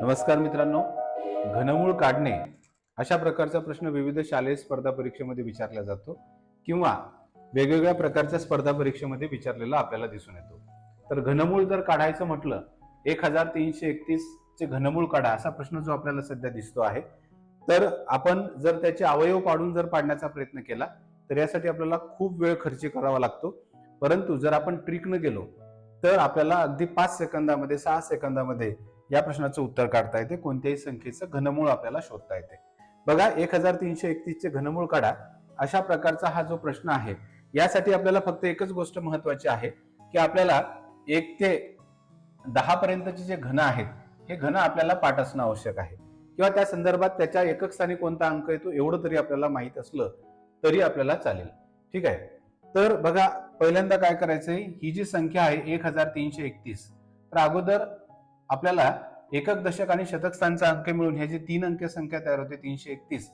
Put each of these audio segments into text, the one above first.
नमस्कार मित्रांनो. घनमूळ काढणे अशा प्रकारचा प्रश्न विविध शालेय स्पर्धा परीक्षेमध्ये विचारला जातो किंवा वेगवेगळ्या प्रकारच्या स्पर्धा परीक्षेमध्ये विचारलेला आपल्याला दिसून येतो. तर घनमूळ जर काढायचं म्हटलं एक हजार तीनशे एकतीस चे घनमूळ काढा असा प्रश्न जो आपल्याला सध्या दिसतो आहे. तर आपण जर त्याचे अवयव पाडून जर पाडण्याचा प्रयत्न केला तर यासाठी आपल्याला खूप वेळ खर्च करावा लागतो. परंतु जर आपण ट्रिकनं गेलो तर आपल्याला अगदी पाच सेकंदामध्ये सहा सेकंदामध्ये या प्रश्नाचं उत्तर काढता येते. कोणत्याही संख्येचं घनमूळ आपल्याला शोधता येते. बघा एक हजार तीनशे एकतीसचे घनमूळ काढा. अशा प्रकारचा हा जो प्रश्न आहे यासाठी आपल्याला फक्त एकच गोष्ट महत्वाची आहे की आपल्याला एक ते दहा पर्यंतचे जे घन आहेत हे घन आपल्याला पाठ असणं आवश्यक आहे. किंवा त्या संदर्भात त्याच्या एकक स्थानी कोणता अंक येतो एवढं तरी आपल्याला माहीत असलं तरी आपल्याला चालेल. ठीक आहे? तर बघा पहिल्यांदा काय करायचंय? ही जी संख्या आहे एक हजार तीनशे एकतीस. तर अगोदर आपल्याला एकक दशक आणि शतक स्थानचा अंक मिळून ह्या तीन अंक संख्या तयार होते तीनशे एकतीस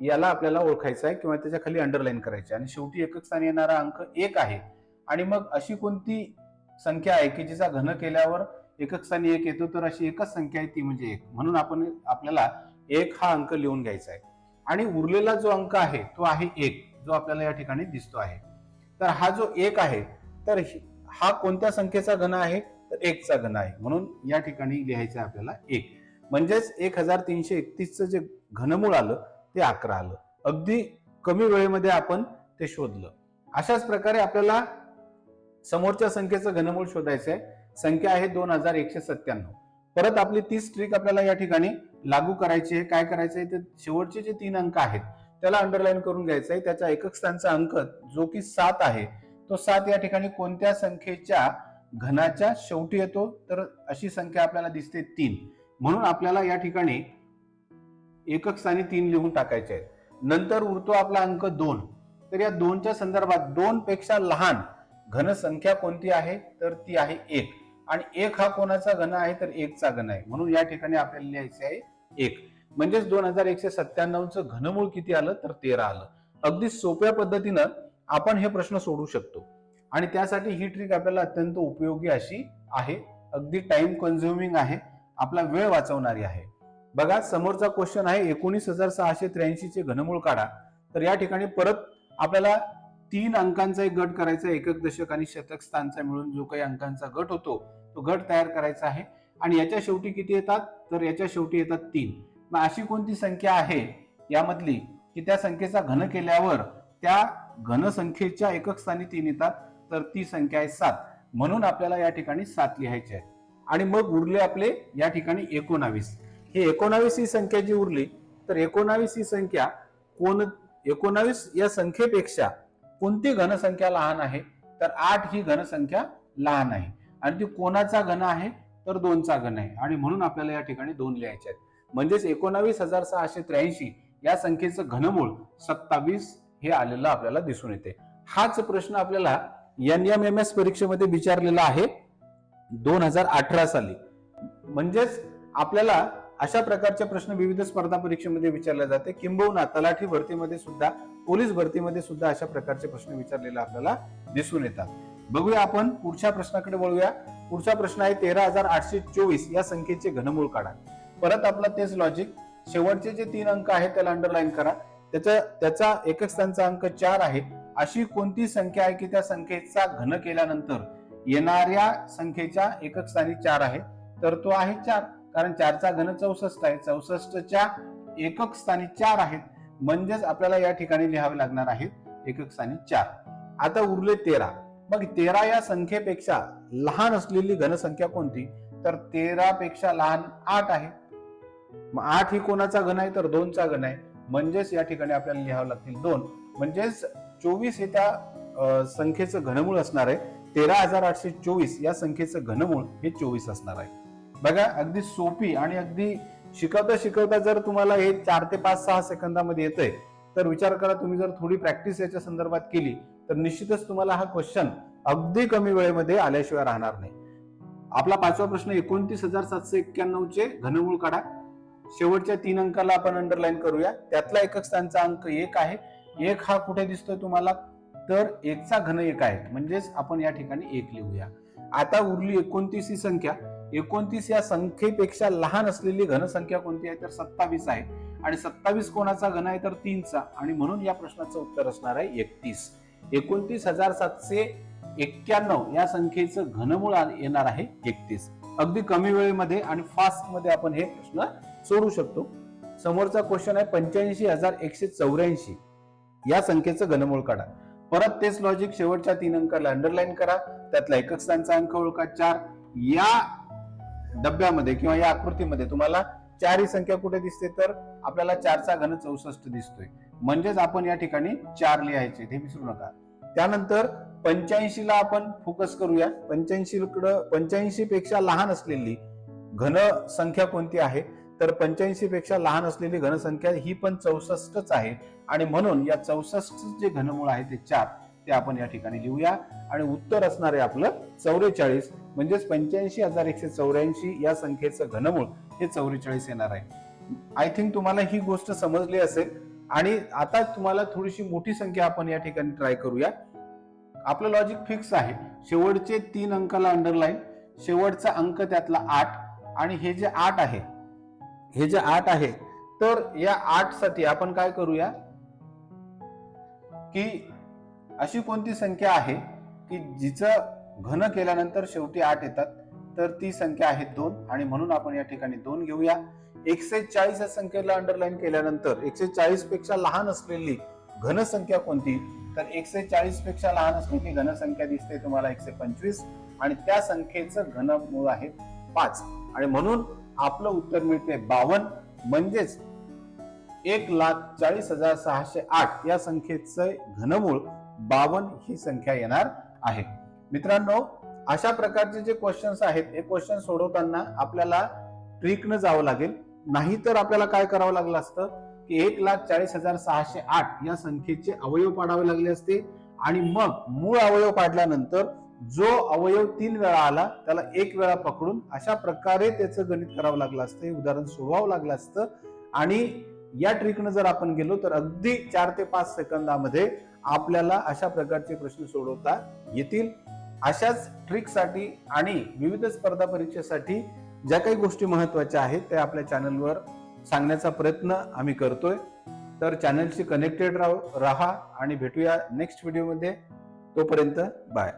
याला आपल्याला ओळखायचं आहे किंवा त्याच्याखाली अंडरलाईन करायचे. आणि शेवटी एकक स्थानी येणारा अंक एक आहे. आणि मग अशी कोणती संख्या आहे की जिचा घन केल्यावर एकक स्थानी एक येतो तर अशी एकच संख्या आहे ती म्हणजे एक. म्हणून आपण आपल्याला एक हा अंक लिहून घ्यायचा आहे. आणि उरलेला जो अंक आहे तो आहे एक जो आपल्याला या ठिकाणी दिसतो आहे. तर हा जो एक आहे तर हा कोणत्या संख्येचा घन आहे? तर एकचा घन आहे. म्हणून या ठिकाणी लिहायचं आहे आपल्याला एक. म्हणजेच एक हजार तीनशे एकतीसचं जे घनमूळ आलं ते अकरा आलं. अगदी कमी वेळेमध्ये आपण ते शोधलं. अशाच प्रकारे आपल्याला समोरच्या संख्येचं घनमूळ शोधायचं आहे. संख्या आहे दोन हजार एकशे सत्त्याण्णव. परत आपली तीच ट्रिक आपल्याला या ठिकाणी लागू करायची आहे. काय करायचं आहे? ते शेवटचे जे तीन अंक आहेत त्याला अंडरलाईन करून घ्यायचं आहे. त्याचा एकक स्थानचा अंक जो की सात आहे तो सात या ठिकाणी कोणत्या संख्येच्या घनाच्या शेवटी येतो तर अशी संख्या आपल्याला दिसते तीन. म्हणून आपल्याला या ठिकाणी एकक स्थानी तीन लिहून टाकायचे आहेत. नंतर उरतो आपला अंक दोन. तर या दोनच्या संदर्भात दोन पेक्षा लहान घन संख्या कोणती आहे? तर ती आहे एक. आणि एक हा कोणाचा घन आहे? तर एकचा घन आहे. म्हणून या ठिकाणी आपल्याला लिहायचे आहे एक. म्हणजेच दोन हजार एकशे सत्त्याण्णवचं घनमूळ किती आलं? तर तेरा आलं. अगदी सोप्या पद्धतीनं आपण हे प्रश्न सोडू शकतो. आणि त्यासाठी ही ट्रिक आपल्याला अत्यंत उपयोगी अशी आहे. अगदी टाइम कन्झ्युमिंग आहे. आपला वेळ वाचवणारी आहे. बघा समोरचा क्वेश्चन आहे एकोणीस हजार सहाशे त्र्याऐंशीचे घनमूळ काढा. तर या ठिकाणी परत आपल्याला तीन अंकांचा एक गट करायचा आहे. एकक दशक आणि शतक स्थानचा मिळून जो काही अंकांचा गट होतो तो गट तयार करायचा आहे. आणि याच्या शेवटी किती येतात? तर याच्या शेवटी येतात तीन. मग अशी कोणती संख्या आहे यामधली? की त्या संख्येचा घन केल्यावर त्या घनसंख्येच्या एकक स्थानी तीन येतात. तर ती संख्या आहे सात. म्हणून आपल्याला या ठिकाणी सात लिहायचे आहे आणि मग उरले आपले या ठिकाणी एकोणावीस. हे एकोणावीस ही संख्या जी उरली तर एकोणावीस ही संख्या कोण एकोणावीस या संख्येपेक्षा कोणती घनसंख्या लहान आहे? तर आठ ही घनसंख्या लहान आहे. आणि ती कोणाचा घन आहे? तर दोनचा घन आहे. आणि म्हणून आपल्याला या ठिकाणी दोन लिहायचे आहेत. म्हणजेच एकोणावीस हजार सहाशे त्र्याऐंशी या संख्येचं घनमूळ सत्तावीस हे आलेलं आपल्याला दिसून येते. हाच प्रश्न आपल्याला एन एम एम एस परीक्षेमध्ये विचारलेला आहे दोन हजार अठरा साली. म्हणजेच आपल्याला अशा प्रकारचे प्रश्न विविध स्पर्धा परीक्षेमध्ये विचारले जाते. किंबहुना तलाठी भरतीमध्ये सुद्धा पोलीस भरतीमध्ये सुद्धा अशा प्रकारचे प्रश्न विचारलेले आपल्याला दिसून येतात. बघूया आपण पुढच्या प्रश्नाकडे वळूया. पुढचा प्रश्न आहे तेरा हजार आठशे चोवीस. या संख्येचे घनमूळ काढा. परत आपला तेच लॉजिक शेवटचे जे तीन अंक आहेत त्याला अंडरलाईन करा. त्याचा त्याचा एकक स्थानचा अंक चार आहे. अशी कोणती संख्या आहे की त्या संख्येचा घन केल्यानंतर येणाऱ्या संख्येच्या एकक स्थानी चार आहे? तर तो आहे चार. कारण चारचा घन चौसष्ट आहे. चौसष्टच्या एकक स्थानी चार आहेत. म्हणजेच आपल्याला या ठिकाणी लिहावे लागणार आहेत एकक स्थानी चार. आता उरले तेरा. मग तेरा या संख्येपेक्षा लहान असलेली घनसंख्या कोणती? तर तेरा पेक्षा लहान आठ आहे. मग आठ ही कोणाचा घन आहे? तर दोनचा घन आहे. म्हणजेच या ठिकाणी आपल्याला लिहावं लागतील दोन. म्हणजेच चोवीस हे त्या संख्येचं घनमूळ असणार आहे. तेरा हजार आठशे चोवीस या संख्येचं घनमूळ हे चोवीस असणार आहे. बघा अगदी सोपी आणि अगदी शिकवता शिकवता जर तुम्हाला हे चार ते पाच सहा सेकंदामध्ये येतंय तर विचार करा तुम्ही जर थोडी प्रॅक्टिस याच्या संदर्भात केली तर निश्चितच तुम्हाला हा क्वेश्चन अगदी कमी वेळेमध्ये आल्याशिवाय राहणार नाही. आपला पाचवा प्रश्न एकोणतीस हजार सातशे एक्क्याण्णवचे घनमूळ काढा. शेवटच्या तीन अंकाला आपण अंडरलाईन करूया. त्यातला एकक स्थानचा अंक एक आहे. एक हा कुठे दिसतोय तुम्हाला? तर एकचा घन एक आहे. म्हणजेच आपण या ठिकाणी एक लिहूया. आता उरली एकोणतीस ही संख्या. एकोणतीस या संख्येपेक्षा लहान असलेली घनसंख्या कोणती आहे? तर सत्तावीस आहे. आणि सत्तावीस कोणाचा घन आहे? तर तीनचा. आणि म्हणून या प्रश्नाचं उत्तर असणार आहे एकतीस. एकोणतीस हजार सातशे एक्क्याण्णव या संख्येचं घनमूळ येणार आहे एकतीस. अगदी कमी वेळेमध्ये आणि फास्टमध्ये आपण हे प्रश्न सोडू शकतो. समोरचा क्वेश्चन आहे पंच्याऐंशी हजार एकशे चौऱ्याऐंशी. या संख्येचं घनमूळ काढा. परत तेच लॉजिक शेवटच्या तीन अंकाला अंडरलाईन करा. त्यातला एकक स्थानचा अंक ओळखा. चार या डब्यामध्ये किंवा या आकृतीमध्ये तुम्हाला चार ही संख्या कुठे दिसते? तर आपल्याला चारचा घन चौसष्ट दिसतोय. म्हणजेच आपण या ठिकाणी चार लिहायचे. हे विसरू नका. त्यानंतर पंच्याऐंशी ला आपण फोकस करूया. पंच्याऐंशी पंच्याऐंशी पेक्षा लहान असलेली घन संख्या कोणती आहे? तर पंच्याऐंशी पेक्षा लहान असलेली घनसंख्या ही पण चौसष्टच आहे. आणि म्हणून या चौसष्ट जे घनमूळ आहे ते चार ते आपण या ठिकाणी लिहूया. आणि उत्तर असणार आहे आपलं चौवेचाळीस म्हणजेच पंच्याऐंशी हजार एकशे चौऱ्याऐंशी या संख्येचं घनमूळ हे चौवेचाळीस येणार आहे. आय थिंक तुम्हाला ही गोष्ट समजली असेल. आणि आता तुम्हाला थोडीशी मोठी संख्या आपण या ठिकाणी ट्राय करूया. आपलं लॉजिक फिक्स आहे. शेवटचे तीन अंकाला अंडरलाईन शेवटचा अंक त्यातला आठ आणि हे जे आठ आहे हे जे आठ आहे तर या आठसाठी आपण काय करूया? की अशी कोणती संख्या आहे की जिचं घन केल्यानंतर शेवटी आठ येतात तर ती संख्या आहे दोन. आणि म्हणून आपण या ठिकाणी दोन घेऊया. एकशे चाळीस या संख्येला अंडरलाईन केल्यानंतर एकशे चाळीसपेक्षा लहान असलेली घनसंख्या कोणती? तर एकशे चाळीसपेक्षा लहान असलेली घनसंख्या दिसते तुम्हाला एकशे पंचवीस. आणि त्या संख्येचं घनमूळ आहे पाच. आणि म्हणून आपलं उत्तर मिळते बावन म्हणजेच एक लाख चाळीस हजार सहाशे आठ या संख्येचं घनमूळ बावन ही संख्या येणार आहे. मित्रांनो अशा प्रकारचे जे क्वेश्चन्स आहेत हे क्वेश्चन सोडवताना आपल्याला ट्रिकनं जावं लागेल. नाही तर आपल्याला काय करावं लागलं असतं? की एक लाख चाळीस हजार सहाशे आठ या संख्येचे अवयव पाडावे लागले असते. आणि मग मूळ अवयव पाडल्यानंतर जो अवयव तीन वेळा आला त्याला एक वेळा पकडून अशा प्रकारे त्याचं गणित करावं लागलं असतं हे उदाहरण सोडवावं लागलं असतं. आणि या ट्रिकनं जर आपण गेलो तर अगदी चार ते पाच सेकंदामध्ये आपल्याला अशा प्रकारचे प्रश्न सोडवता येतील. अशाच ट्रिकसाठी आणि विविध स्पर्धा परीक्षेसाठी ज्या काही गोष्टी महत्त्वाच्या आहेत त्या आपल्या चॅनलवर सांगण्याचा प्रयत्न आम्ही करतोय. तर चॅनलशी कनेक्टेड राहा आणि भेटूया नेक्स्ट व्हिडिओमध्ये तोपर्यंत बाय